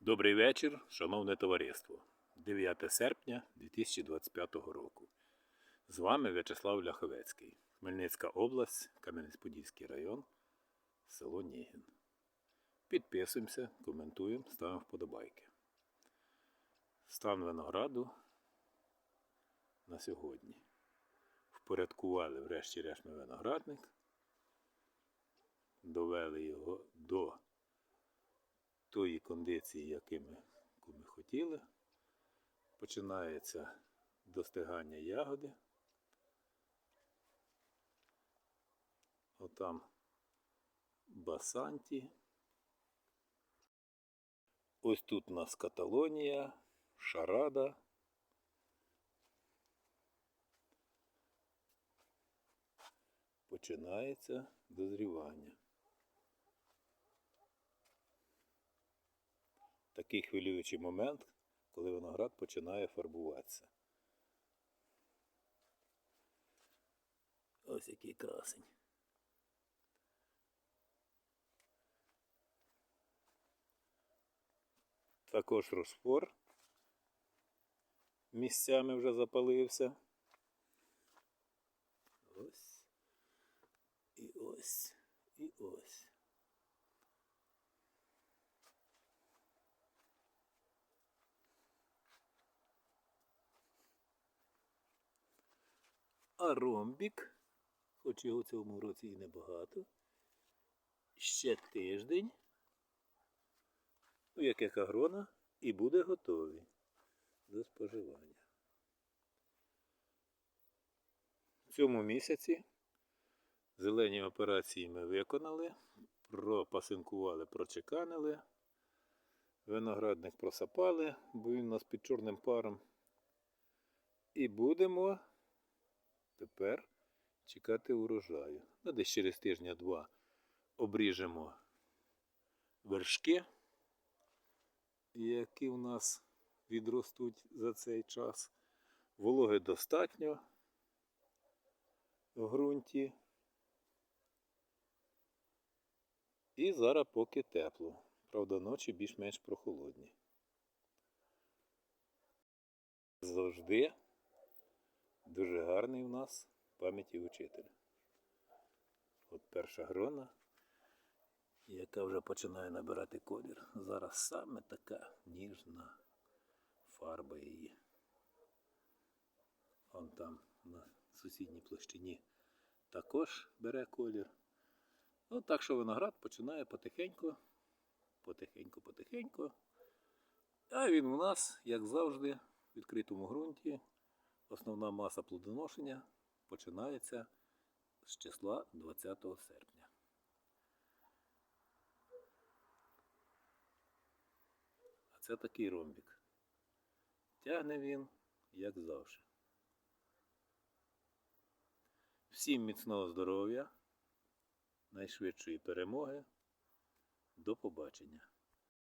Добрий вечір, шановне товариство. 9 серпня 2025 року. З вами В'ячеслав Ляховецький, Хмельницька область, Кам'янець-Подільський район, село Нігін. Підписуємося, коментуємо, ставимо вподобайки. Стан винограду на сьогодні. Впорядкували врешті-решт виноградник, довели його до тої кондиції, яку ми, яку ми хотіли. Починається достигання ягоди. Отам басанті. Ось тут у нас Каталонія, Шарада. Починається дозрівання. Такий хвилюючий момент, коли виноград починає фарбуватися. Ось який красень. Також розфор місцями вже запалився. Ось. І ось. І ось. А ромбік, хоч його в цьому році і небагато, ще тиждень, ну, як яка грона, і буде готовий до споживання. В цьому місяці зелені операції ми виконали, пропасинкували, прочеканили, виноградник просапали, бо він у нас під чорним паром. І будемо тепер чекати урожаю. Ну, десь через тижня-два обріжемо вершки, які у нас відростуть за цей час. Вологи достатньо в ґрунті. І зараз поки тепло. Правда, ночі більш-менш прохолодні. Завжди Дуже гарний у нас пам'яті учитель. От перша грона, яка вже починає набирати колір. Зараз саме така ніжна фарба її. Вон там на сусідній площині також бере колір. Ну, так що виноград починає потихеньку, потихеньку, потихеньку. А він у нас, як завжди, в відкритому ґрунті. Основна маса плодоношення починається з числа 20 серпня. А це такий ромбік. Тягне він, як завжди. Всім міцного здоров'я, найшвидшої перемоги. До побачення!